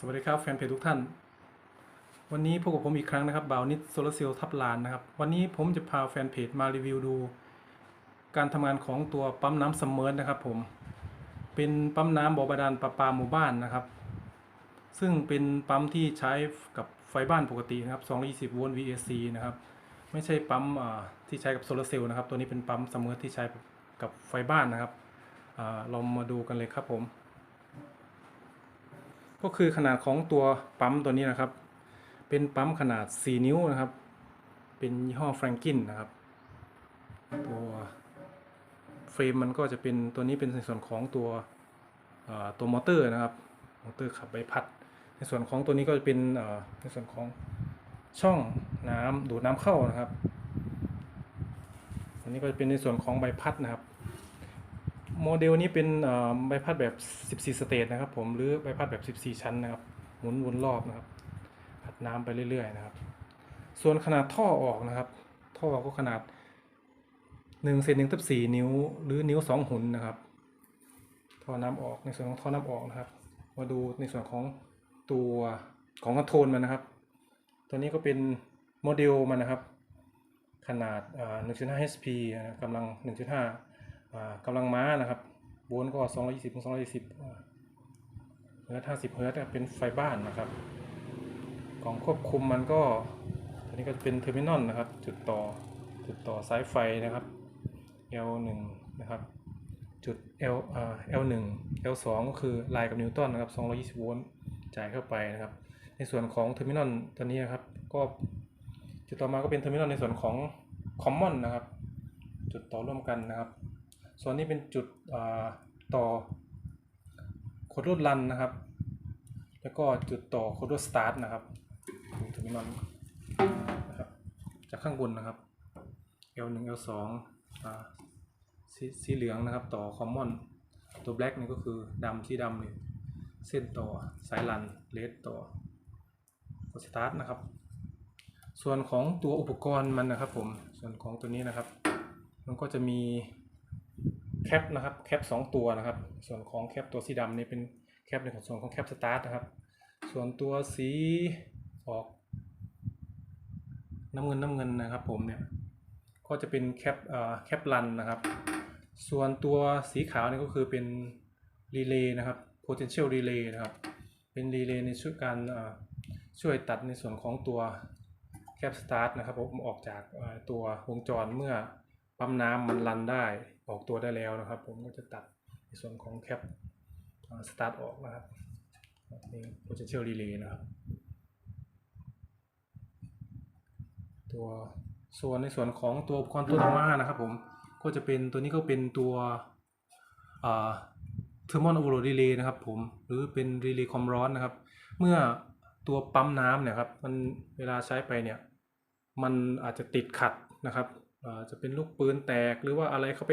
สวัสดีครับแฟนเพจทุกท่าน วันนี้พบกับผมอีกครั้งนะครับบ่าวนิดโซลาเซลล์ทับลานนะครับ วันนี้ผมจะพาแฟนเพจมารีวิวดู การทำงานของตัวปั๊มน้ำซัมเมอร์นะครับผม เป็นปั๊มน้ำบ่อบาดาลประปาหมู่บ้านนะครับ ซึ่งเป็นปั๊มที่ใช้กับไฟบ้านปกตินะครับ 220 โวลต์ VAC นะครับ ไม่ใช่ปั๊มที่ใช้กับโซลาร์เซลล์นะครับ ตัวนี้เป็นปั๊มซัมเมอร์ที่ใช้กับไฟบ้านนะครับอาเรามาดูกันเลยครับผม ก็คือขนาดของตัวปั๊มตัวนี้นะครับ เป็นปั๊มขนาด 4 นิ้วนะครับ เป็นยี่ห้อแฟรงกินนะครับ ตัวเฟรมมันก็จะเป็นตัวนี้เป็นในส่วนของตัวตัวมอเตอร์นะครับ มอเตอร์ขับใบพัด ในส่วนของตัวนี้ก็จะเป็นในส่วนของช่องน้ำดูดน้ำเข้านะครับ อันนี้ก็จะเป็นในส่วนของใบพัดนะครับ โมเดลนี้เป็นใบพัดแบบ 14 สเตจนะครับผมหรือใบพัดแบบ 14 ชั้นนะครับหมุนวนรอบนะครับ พัดน้ำไปเรื่อยๆนะครับ ส่วนขนาดท่อออกนะครับ ท่อก็ขนาด1เซนหนึ่งทับ4นิ้ว หรือนิ้ว 2 หุนนะครับ ท่อน้ำออกในส่วนของท่อน้ำออกนะครับ มาดูในส่วนของตัวของคอนโทรลมันนะครับ ตัวนี้ก็เป็นโมเดลมันนะครับ ขนาด1.5 HP กำลัง 1.5 กำลังม้านะครับโวลต์ก็220ถึง220อ่าเฮิร์ต50เฮิร์ตเป็นไฟบ้านนะครับกล่องควบคุมมันก็ตัวนี้ก็เป็นเทอร์มินอลนะครับ จุดต่อจุดต่อสายไฟนะครับ L1 นะครับ จุด L อ่า L1 L2 ก็คือลายกับนิวตันนะครับ 220 โวลต์จ่ายเข้าไปนะครับ ในส่วนของเทอร์มินอลตัวนี้นะครับ ก็จุดต่อมาก็เป็นเทอร์มินอลในส่วนของ Common นะครับ จุดต่อร่วมกันนะครับ ส่วนนี้เป็นจุดต่อโคดรูดรันนะครับ แล้วก็จุดต่อโคดรูดสตาร์ทนะครับเทอร์มินอลนะครับจากข้างบนนะครับ L1 L2 อ่าสีสีเหลืองนะครับต่อ Common ตัว Black นี่ก็คือดำที่ดำนี่เส้นต่อสายรันเลสต่อกดสตาร์ทนะครับ ส่วนของตัวอุปกรณ์มันนะครับผมส่วนของตัวนี้นะครับ มันก็จะมี แคปนะครับแคปสองตัวนะครับ ส่วนของแคปตัวสีดำนี่เป็นแคปในของส่วนของแคปสตาร์ทนะครับ ส่วนตัวสีออก น้ำเงินน้ำเงินนะครับ ผมเนี่ยก็จะเป็นแคปเอ่อแคปรันนะครับ ส่วนตัวสีขาวนี่ก็คือเป็นรีเลย์นะครับ potential relay นะครับ เป็นรีเลย์ในช่วยการอ่อช่วยตัดในส่วนของตัวแคปสตาร์ทนะครับผมออกจากตัววงจรเมื่อปั๊มน้ำมันรันได้ ออกตัวได้แล้วนะครับ ผมก็จะตัดในส่วนของแคปสตาร์ทออกนะครับนี่ potential relay นะครับ ตัวส่วนในส่วนของตัวอุปกรณ์ตัวต่อมานะครับ ผมก็จะเป็นตัวนี้ก็เป็นตัวอ่าเทอร์โมโอเวอร์รีเลย์นะครับ ผมหรือเป็นรีเลย์ความร้อนนะครับ เมื่อตัวปั๊มน้ำเนี่ยครับมันเวลาใช้ไปเนี่ย มันอาจจะติดขัดนะครับอ่าจะเป็นลูกปืนแตกหรือว่าอะไรเข้าไป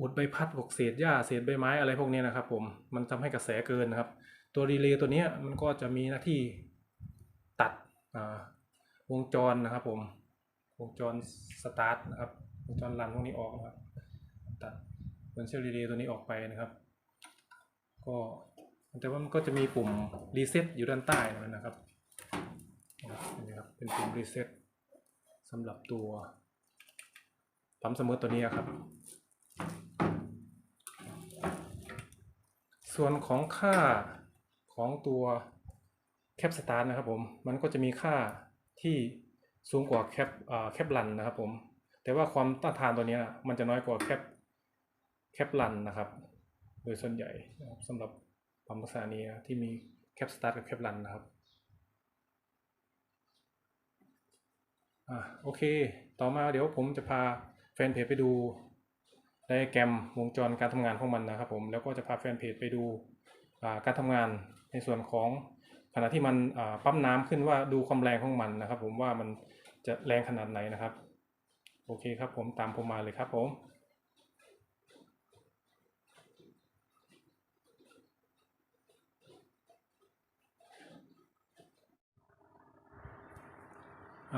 อุดใบพัดพวกเศษหญ้าเศษใบไม้อะไรพวกนี้นะครับ ผมมันทำให้กระแสเกินนะครับ ตัวรีเลย์ตัวนี้มันก็จะมีหน้าที่ตัดวงจรนะครับ ผมวงจรสตาร์ทนะครับวงจรรันพวกนี้ออกนะครับตัดเ o นเชลรีเลย์ตัวนี้ออกไปนะครับ ก็แต่ว่ามันก็จะมีปุ่มรีเซ็ตอยู่ด้านใต้นะครับนี่ครับเป็นปุ่มรีเซ็ตสำหรับตัวปั๊มเสมอตัวนี้ครับ ส่วนของค่าของตัวแคปสตาร์ทนะครับผม มันก็จะมีค่าที่สูงกว่าแคปแคปรันนะครับผม แต่ว่าความต้านทานตัวนี้มันจะน้อยกว่าแคปแคปรันนะครับ โดยส่วนใหญ่สำหรับปั๊มลักษณะนี้นะที่มีแคปสตาร์ทกับแคปรันนะครับอะโอเค ต่อมาเดี๋ยวผมจะพาแฟนเพจไปดู ไดแกรมวงจรการทำงานของมันนะครับผมแล้วก็จะพาแฟนเพจไปดูการทำงานในส่วนของขณะที่มันปั๊มน้ำขึ้นว่าดูความแรงของมันนะครับ ผมว่ามันจะแรงขนาดไหนนะครับ โอเคครับผมตามผมมาเลยครับผม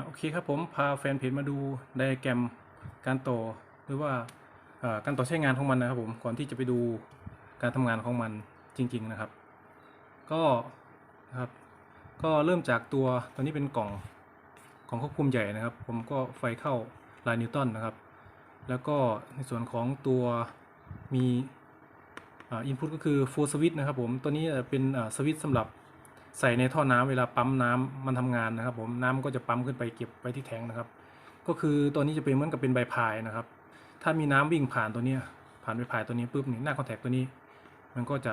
โอเคครับผมพาแฟนเพจมาดูไดอะแกรมการต่อหรือว่า การต่อใช้งานของมันนะครับผมก่อนที่จะไปดูการทำงานของมันจริง ๆนะครับ ก็นะครับก็เริ่มจากตัวตัวนี้เป็นกล่องกล่องควบคุมใหญ่นะครับ ผมก็ไฟเข้าลายนิวตันนะครับ แล้วก็ในส่วนของตัวมีอินพุตก็คือ full switch นะครับผมตัวนี้เป็นสวิตช์สำหรับใส่ในท่อน้ำเวลาปั๊มน้ำมันทำงานนะครับ ผมน้ำก็จะปั๊มขึ้นไปเก็บไว้ที่แทงค์นะครับ ก็คือตัวนี้จะเป็นเหมือนกับเป็นใบพายนะครับ ถ้ามีน้ำวิ่งผ่านตัวเนี้ยผ่านใบพายตัวนี้ปุ๊บนี่หน้าคอนแทคตัวนี้ มันก็จะ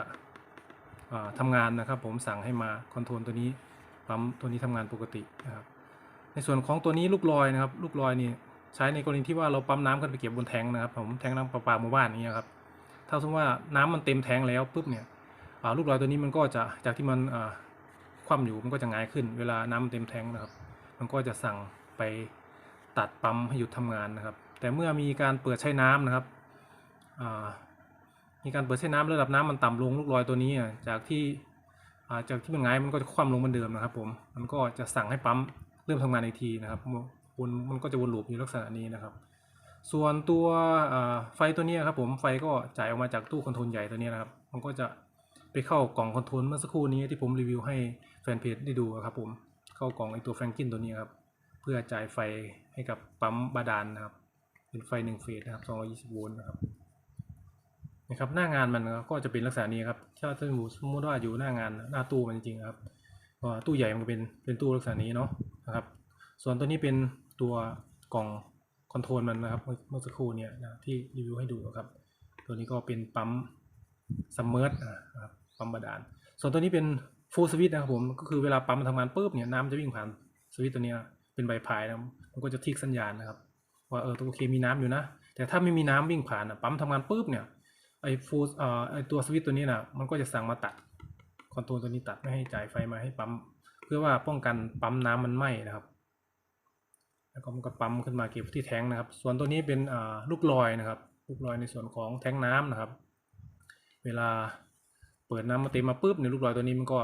อ่าทำงานนะครับ ผมสั่งให้มาคอนโทรลตัวนี้ปั๊มตัวนี้ทำงานปกตินะครับ ในส่วนของตัวนี้ลูกลอยนะครับ ลูกลอยนี่ใช้ในกรณีที่ว่าเราปั๊มน้ำขึ้นไปเก็บบนแทงนะครับ ผมแทงน้ำประปาหมู่บ้านนี้ยครับถ้าสมมติว่าน้ำมันเต็มแทงแล้วปุ๊บเนี่ยลูกลอยตัวนี้มันก็จะจากที่มันอ่าคว่ำอยู่มันก็จะง่ายขึ้น เวลาน้ำมันเต็มแทงนะครับ มันก็จะสั่งไปตัดปั๊มให้หยุดทำงานนะครับ แต่เมื่อมีการเปิดใช้น้ำนะครับมีการเปิดใช้น้ำระดับน้ำมันต่ำลงลูกลอยตัวนี้จากที่จากที่มันงายมันก็จะคว่ำลงเหมือนเดิมนะครับ ผมมันก็จะสั่งให้ปั๊มเริ่มทำงานอีกทีนะครับวนมันก็จะวนลูปอยู่ลักษณะนี้นะครับ ส่วนตัวไฟตัวนี้ครับผมไฟก็จ่ายออกมาจากตู้คอนโทรลใหญ่ตัวนี้นะครับ มันก็จะไปเข้ากล่องคอนโทรลเมื่อสักครู่นี้ที่ผมรีวิวให้แฟนเพจได้ดูครับผมเข้ากล่องไอตัวแฟรงกินตัวนี้ครับเพื่อจ่ายไฟให้กับปั๊มบาดาลนนะครับ เป็นไฟหนึ่งเฟสนะครับ220โวลต์นะครับนะครับหน้างานมันก็จะเป็นลักษณะนี้ครับถ้าสมมติว่าอยู่หน้างานหน้าตู้มันจริงๆครับก็ตู้ใหญ่มันก็เป็นเป็นตู้ลักษณะนี้เนาะนะครับ ส่วนตัวนี้เป็นตัวกล่องคอนโทรลมันนะครับเมื่อเมื่อสักครู่เนี่ยนะที่รีวิวให้ดูครับ ตัวนี้ก็เป็นปั๊มซัมเมอร์นะครับปั๊มบาดาล ส่วนตัวนี้เป็นฟูลสวิตนะครับผมก็คือเวลาปั๊มมันทำงานปุ๊บเนี่ยน้ำจะวิ่งผ่านสวิตตัวนี้เป็นใบพายนะมันก็จะทิกสัญญาณนะครับ ว่าเออตัวโอเคมีน้ำอยู่นะ แต่ถ้าไม่มีน้ำวิ่งผ่านอะปั๊มทำงานปุ๊บเนี่ยไอ้ฟูเอ่อไอ้ตัวสวิตตัวนี้นะมันก็จะสั่งมาตัดคอนโทรลตัวนี้ตัดไม่ให้จ่ายไฟมาให้ปั๊มเพื่อว่าป้องกันปั๊มน้ำมันไหม้นะครับ แล้วก็มันก็ปั๊มขึ้นมาเก็บที่แทงนะครับ ส่วนตัวนี้เป็นอ่าลูกลอยนะครับ ลูกลอยในส่วนของแทงน้ำนะครับ เวลาเปิดน้ำมาเต็มมาปุ๊บเนี่ยลูกลอยตัวนี้มันก็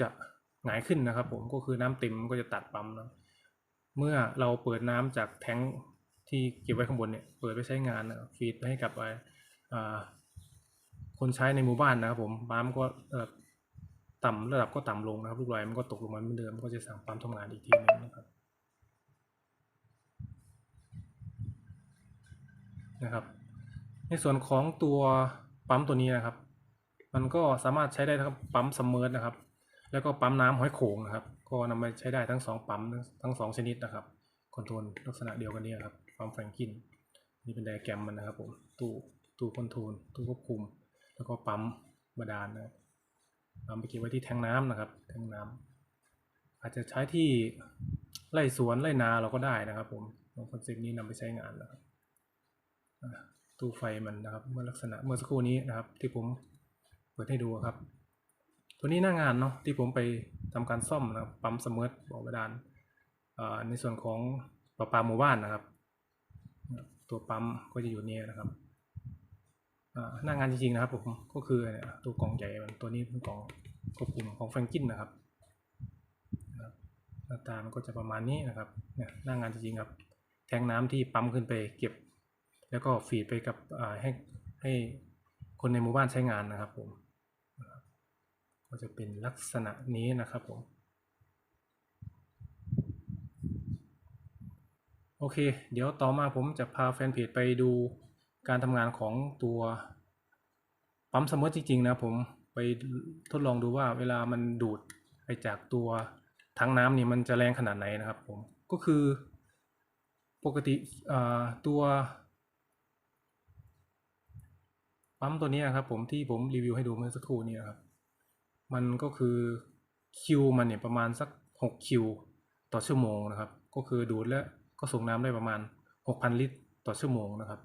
จะหงายขึ้นนะครับ ผมก็คือน้ำเต็มมันก็จะตัดปั๊มนะ เมื่อเราเปิดน้ำจากแทงค์ที่เก็บไว้ข้างบนเนี่ยเปิดไปใช้งานฟีดไปให้กับไอ้คนใช้ในหมู่บ้านนะครับผมปั๊มก็เอ่อต่ำระดับก็ต่ำลงนะครับลูกลอยมันก็ตกลงมาเหมือนเดิมมันก็จะสั่งปั๊มทำงานอีกทีนึงนะครับนะครับ ในส่วนของตัวปั๊มตัวนี้นะครับ มันก็สามารถใช้ได้ทั้งปั๊มซัมเมอร์นะครับ แล้วก็ปั๊มน้ำห้อยโขงนะครับ ก็นำมาใช้ได้ทั้งสองปั๊มทั้งสองชนิดนะครับคอนโทรลลักษณะเดียวกันนี้ครับปั๊มแฟรงกินนี่เป็นไดอะแกรมมันนะครับผมตู้ตู้คอนโทรลตู้ควบคุม แล้วก็ปั๊มบาดาลนะครับปั๊มไปเก็บไว้ที่แทงน้ำนะครับ แทงน้ำอาจจะใช้ที่ไร่สวนไร่นาเราก็ได้นะครับผมคอนเซ็ปต์นี้นำไปใช้งานนะครับตู้ไฟมันนะครับเมื่อลักษณะเมื่อสักครู่นี้นะครับ ที่ผมเปิดให้ดูครับ ตัวนี้หน้างานเนาะที่ผมไปทำการซ่อมนะครับปั๊มเสมอบ่อบาดาลอ่าในส่วนของประปาหมู่บ้านนะครับ ตัวปั๊มก็จะอยู่เนี่ยนะครับอ่าหน้างานจริงๆนะครับผมก็คือเนี่ยตัวกล่องใหญ่มันตัวนี้เป็นกล่องควบคุมของแฟรงกินนะครับหน้าตามันก็จะประมาณนี้นะครับเนี่ยหน้างานจริงๆครับ แทงน้ำที่ปั๊มขึ้นไปเก็บ แล้วก็ฟีดไปกับอ่าให้ให้คนในหมู่บ้านใช้งานนะครับผม ก็จะเป็นลักษณะนี้นะครับผม โอเค เดี๋ยวต่อมาผมจะพาแฟนเพจไปดูการทำงานของตัวปั๊มสมมติจริงๆนะครับผมไปทดลองดูว่าเวลามันดูดไปจากตัวถังน้ำนี่มันจะแรงขนาดไหนนะครับผม ก็คือปกติตัวปั๊มตัวนี้ครับผมที่ผมรีวิวให้ดูเมื่อสักครู่นี้ครับ มันก็คือคิวมันเนี่ยประมาณสักหกคิวต่อชั่วโมงนะครับ ก็คือดูดแล้วก็ส่งน้ำได้ประมาณหกพันลิตรต่อชั่วโมงนะครับ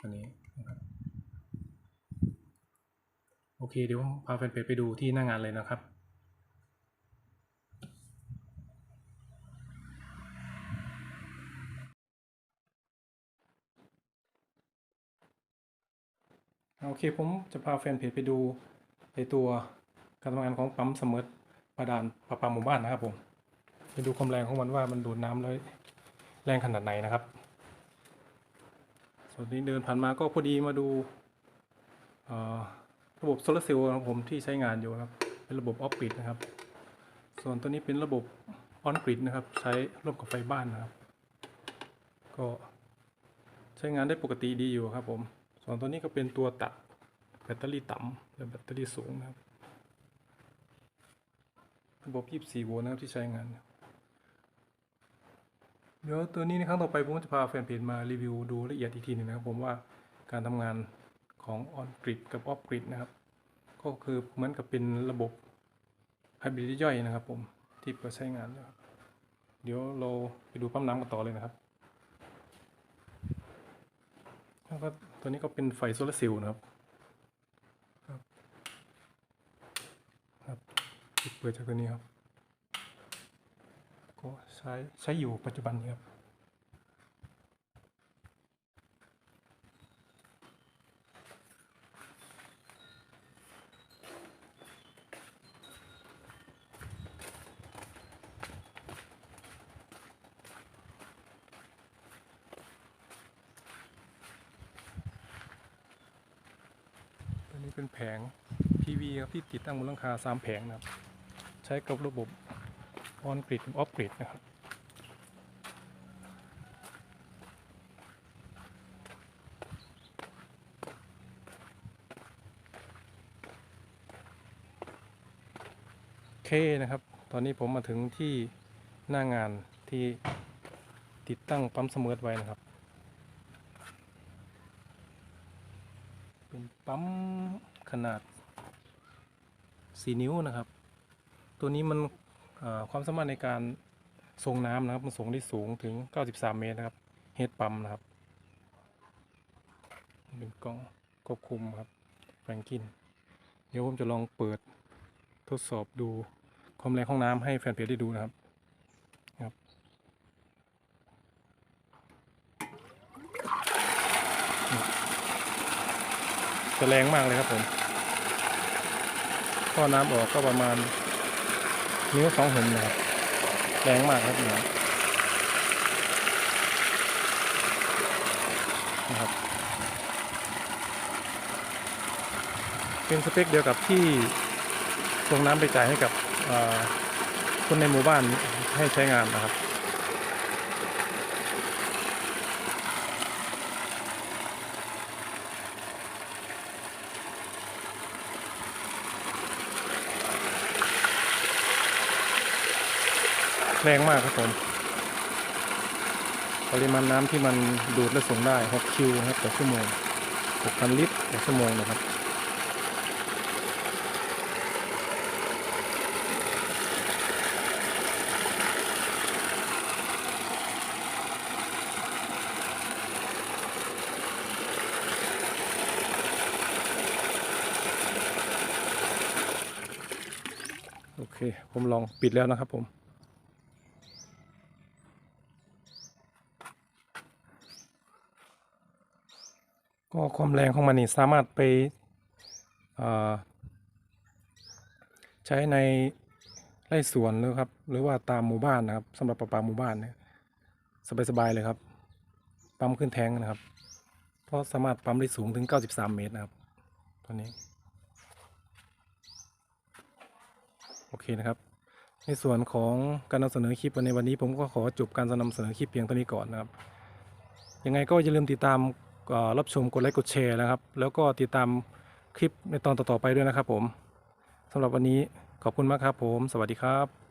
อันนี้นะครับโอเคเดี๋ยวพาแฟนเพจไปดูที่หน้างานเลยนะครับโอเคผมจะพาแฟนเพจไปดูในตัว การทำงานของปั๊มเสมอปาดานประปาหมู่บ้านนะครับผมไปดูความแรงของมันว่ามันดูดน้ำแล้วแรงขนาดไหนนะครับ ส่วนนี้เดินผ่านมาก็พอดีมาดูระบบโซลาร์เซลล์ของผมที่ใช้งานอยู่ครับ เป็นระบบออฟกริดนะครับ ส่วนตัวนี้เป็นระบบออนกริดนะครับ ใช้ร่วมกับไฟบ้านนะครับ ก็ใช้งานได้ปกติดีอยู่ครับผม ส่วนตัวนี้ก็เป็นตัวตัดแบตเตอรี่ต่ำและแบตเตอรี่สูงนะครับ ระบบ 24 โวลต์นะครับที่ใช้งาน เดี๋ยวตัวนี้ในครั้งต่อไปผมจะพาแฟนเพจมารีวิวดูละเอียดอีกทีหนึ่งนะครับ ผมว่าการทำงานของ on grid กับ off grid นะครับ ก็คือเหมือนกับเป็นระบบไฮบริดย่อยนะครับผมที่เปิดใช้งานอยู่ครับเดี๋ยวเราไปดูปั๊มน้ำกันต่อเลยนะครับแล้วก็ตัวนี้ก็เป็นไฟโซลาร์เซลล์นะครับครับที่ เปิดจากตัวนี้ครับ ก็ใช้ใช้อยู่ปัจจุบันนี้ครับตัวนี้เป็นแผง PV ครับที่ติดตั้งบนหลังคาสามแผงนะครับ ใช้กับระบบ on grid กับ off grid นะครับโอเคนะครับ ตอนนี้ผมมาถึงที่หน้างานที่ติดตั้งปั๊มเสมอไว้นะครับ เป็นปั๊มขนาด 4 นิ้วนะครับ ตัวนี้มันความสามารถในการส่งน้ำนะครับ มันส่งได้สูงถึง 93 เมตรนะครับ เฮดปั๊มนะครับ เป็นกล้องควบคุมครับแฟรงกิน เดี๋ยวผมจะลองเปิดทดสอบดูความแรงของน้ำให้แฟนเพจได้ดูนะครับครับจะแรงมากเลยครับผมท่อน้ำออกก็ประมาณ นิ้วสองหุ่นนะครับแรงมากครับเนี่ยนะครับ เป็นสเปคเดียวกับที่ส่งน้ำไปจ่ายให้กับคนในหมู่บ้านให้ใช้งานนะครับ แรงมากครับผม ปริมาณน้ำที่มันดูดและส่งได้ 6 คิวนะครับต่อชั่วโมง 6,000 ลิตรต่อชั่วโมงนะครับโอเค ผมลองปิดแล้วนะครับผม ก็ความแรงของมันนี่สามารถไปใช้ในไร่สวนหรือครับ หรือว่าตามหมู่บ้านนะครับสำหรับประปาหมู่บ้านเนี่ยสบายๆเลยครับ ปั๊มขึ้นแทงนะครับ เพราะสามารถปั๊มได้สูงถึง 93 เมตรนะครับตัวนี้ โอเคนะครับ ในส่วนของการนำเสนอคลิปในวันนี้ผมก็ขอจบการนำเสนอคลิปเพียงเท่านี้ก่อนนะครับ ยังไงก็อย่าลืมติดตาม เอ่อรับชมกดไลค์กดแชร์นะครับ แล้วก็ติดตามคลิปในตอนต่อๆไปด้วยนะครับผมสำหรับวันนี้ขอบคุณมากครับผม สวัสดีครับ